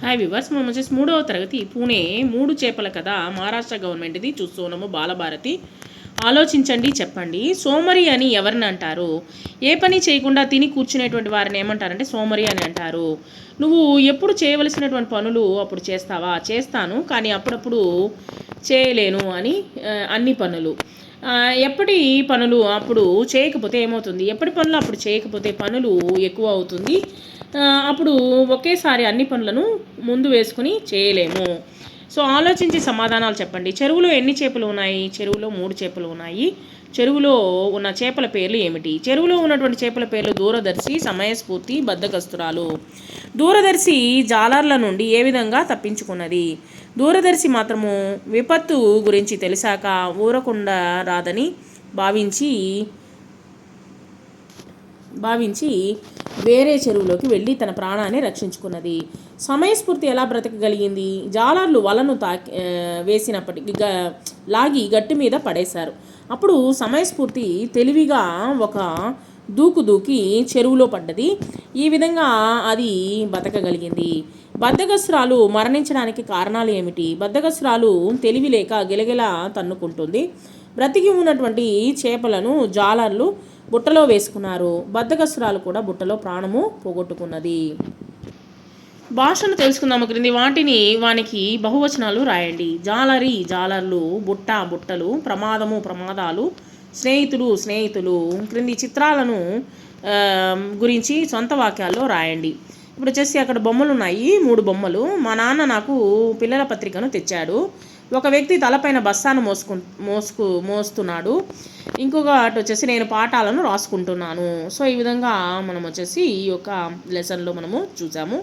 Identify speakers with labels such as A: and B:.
A: Hi viewers మనం వచ్చేసి మూడవ తరగతి పూణే మూడు చేపల కథ మహారాష్ట్ర గవర్నమెంట్ది చూస్తున్నాము బాలభారతి. ఆలోచించండి చెప్పండి. సోమరి అని ఎవరిని అంటారు? ఏ పని చేయకుండా తిని కూర్చునేటువంటి వారిని ఏమంటారంటే సోమరి అని అంటారు. నువ్వు ఎప్పుడు చేయవలసినటువంటి పనులు అప్పుడు చేస్తావా? చేస్తాను కానీ అప్పుడప్పుడు చేయలేను అని అన్ని పనులు. ఎప్పటి పనులు అప్పుడు చేయకపోతే ఏమవుతుంది? ఎప్పటి పనులు అప్పుడు చేయకపోతే పనులు ఎక్కువ అవుతుంది? అప్పుడు ఒకేసారి అన్ని పనులను ముందు వేసుకుని చేయలేము. సో ఆలోచించి సమాధానాలు చెప్పండి. చెరువులో ఎన్ని చేపలు ఉన్నాయి? చెరువులో మూడు చేపలు ఉన్నాయి. చెరువులో ఉన్న చేపల పేర్లు ఏమిటి? చెరువులో ఉన్నటువంటి చేపల పేర్లు దూరదర్శి సమయస్ఫూర్తి బద్దకస్తురాలు దూరదర్శి జాలర్ల నుండి ఏ విధంగా తప్పించుకున్నది? దూరదర్శి మాత్రము విపత్తు గురించి తెలిసాక ఊరకుండా రాదని భావించి భావించి వేరే చెరువులోకి వెళ్ళి తన ప్రాణాన్ని రక్షించుకున్నది. సమయస్ఫూర్తి ఎలా బ్రతకగలిగింది? జాలర్లు వలను తాకి వేసినప్పటికి వేసినప్పటికీ గ లాగి గట్టి మీద పడేశారు. అప్పుడు సమయస్ఫూర్తి తెలివిగా ఒక దూకు దూకి చెరువులో పడ్డది. ఈ విధంగా అది బతకగలిగింది. బద్దగస్రాలు మరణించడానికి కారణాలు ఏమిటి? బద్దగస్రాలు తెలివి లేక గిలగిల తన్నుకుంటుంది. బ్రతికి ఉన్నటువంటి చేపలను జాలర్లు బుట్టలో వేసుకున్నారు. బద్దగస్రాలు కూడా బుట్టలో ప్రాణము పోగొట్టుకున్నది. భాషను తెలుసుకుందాము క్రింది. వాటిని వానికి బహువచనాలు రాయండి. జాలరి జాలర్లు బుట్ట బుట్టలు ప్రమాదము ప్రమాదాలు స్నేహితులు స్నేహితులు క్రింది చిత్రాలను గురించి సొంత వాక్యాల్లో రాయండి. ఇప్పుడు వచ్చేసి అక్కడ బొమ్మలు ఉన్నాయి మూడు బొమ్మలు. మా నాన్న నాకు పిల్లల పత్రికను తెచ్చాడు. ఒక వ్యక్తి తలపైన బస్సాను మోసుకు మోసుకు మోస్తున్నాడు. ఇంకొక అటు వచ్చేసి నేను పాఠాలను రాసుకుంటున్నాను. సో ఈ విధంగా మనం వచ్చేసి ఈ యొక్క లెసన్లో మనము చూసాము.